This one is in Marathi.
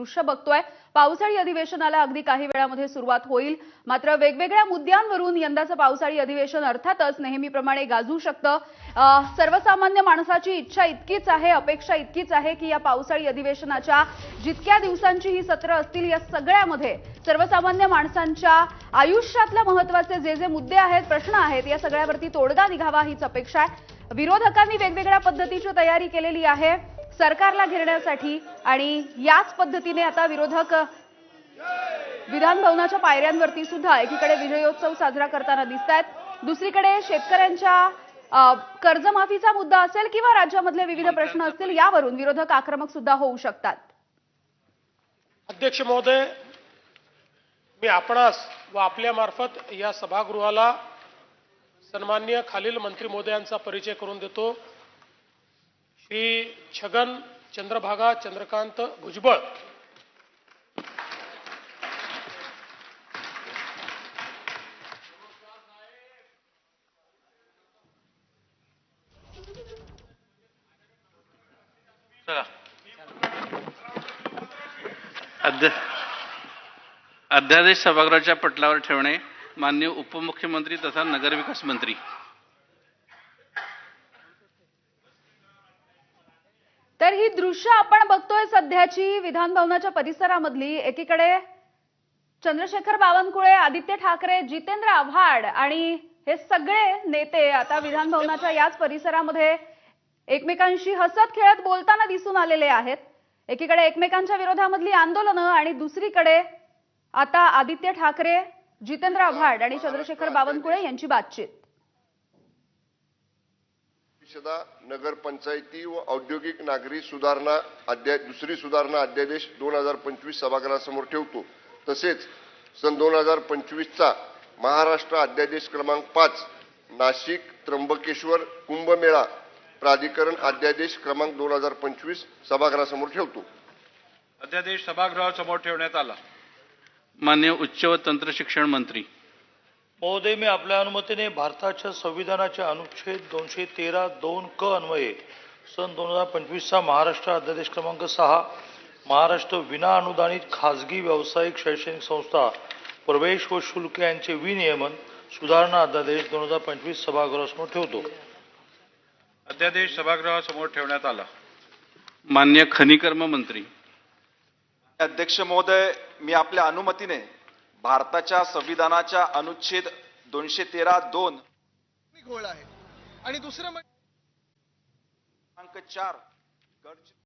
दृश्य बघतोय. पावसाळी अधिवेशनाला अगदी काही वेळामध्ये सुरुवात होईल. मात्र वेगवेगळ्या मुद्द्यांवरून यंदाचं पावसाळी अधिवेशन अर्थातच नेहमीप्रमाणे गाजू शकतं. सर्वसामान्य माणसाची इच्छा इतकीच आहे अपेक्षा इतकीच आहे की या पावसाळी अधिवेशनाच्या जितक्या दिवसांची ही सत्र असतील या सगळ्यामध्ये सर्वसामान्य माणसांच्या आयुष्यातल्या महत्त्वाचे जे जे मुद्दे आहेत प्रश्न आहेत या सगळ्यावरती तोडगा निघावा हीच अपेक्षा आहे. विरोधकांनी वेगवेगळ्या पद्धतीची तयारी केलेली आहे. सरकारला घेरण्यासाठी आणि याच पद्धतीने आता विरोधक विधान भवनाच्या पायऱ्यांवरती सुद्धा एकीकडे विजयोत्सव साजरा करताना दिसत आहेत दुसरीकडे शेतकऱ्यांच्या कर्जमाफीचा मुद्दा असेल किंवा राज्यामधले विविध प्रश्न असतील यावरून विरोधक आक्रमक सुद्धा होऊ शकतात. अध्यक्ष महोदय मी आपणास व आपल्या मार्फत या सभागृहाला सन्मान्य खालील मंत्री महोदयांचा परिचय करून देतो. श्री छगन चंद्रभागा चंद्रकांत भुजबळ. अध्यादेश सभागृहाच्या पटलावर ठेवणे माननीय उपमुख्यमंत्री तथा नगरविकास मंत्री. तर ही दृश्य आपण बघतोय सध्याची विधान भवनाच्या परिसरामधली. एकीकडे चंद्रशेखर बावनकुळे आदित्य ठाकरे जितेंद्र आव्हाड आणि हे सगळे नेते आता विधान भवनाच्या याच परिसरामध्ये एकमेकांशी हसत खेळत बोलताना दिसून आलेले आहेत. एकीकडे एकमेकांच्या विरोधामधली आंदोलनं आणि दुसरीकडे आता आदित्य ठाकरे जितेंद्र आव्हाड आणि चंद्रशेखर बावनकुळे यांची बातचीत. परिषदा नगरपंचायती व औद्योगिक नागरी सुधारणा अध्याय दुसरी सुधारणा अध्यादेश दोन हजार पंचवीस सभागृहासमोर ठेवतो. तसेच सन दोन हजार पंचवीसचा महाराष्ट्र अध्यादेश क्रमांक पाच नाशिक त्र्यंबकेश्वर कुंभमेळा प्राधिकरण अध्यादेश क्रमांक दोन हजार पंचवीस सभागृहासमोर ठेवतो. अध्यादेश सभागृहासमोर ठेवण्यात आला. मान्य उच्च व तंत्र शिक्षण मंत्री महोदय मी आपल्या अनुमतीने भारताच्या संविधानाच्या अनुच्छेद दोनशे तेरा दोन क अन्वये सन दोन हजार पंचवीसचा महाराष्ट्र अध्यादेश क्रमांक सहा महाराष्ट्र विना अनुदानित खाजगी व्यावसायिक शैक्षणिक संस्था प्रवेश व शुल्क यांचे विनियमन सुधारणा अध्यादेश दोन हजार पंचवीस सभागृहासमोर ठेवतो. अध्यादेश सभागृहासमोर ठेवण्यात आला. मान्य खनिकर्म मंत्री. अध्यक्ष महोदय मी आपल्या अनुमतीने भारताच्या संविधानाच्या अनुच्छेद दोनशे तेरा दोन घोळ आहे. आणि दुसरं म्हणजे क्रमांक चार.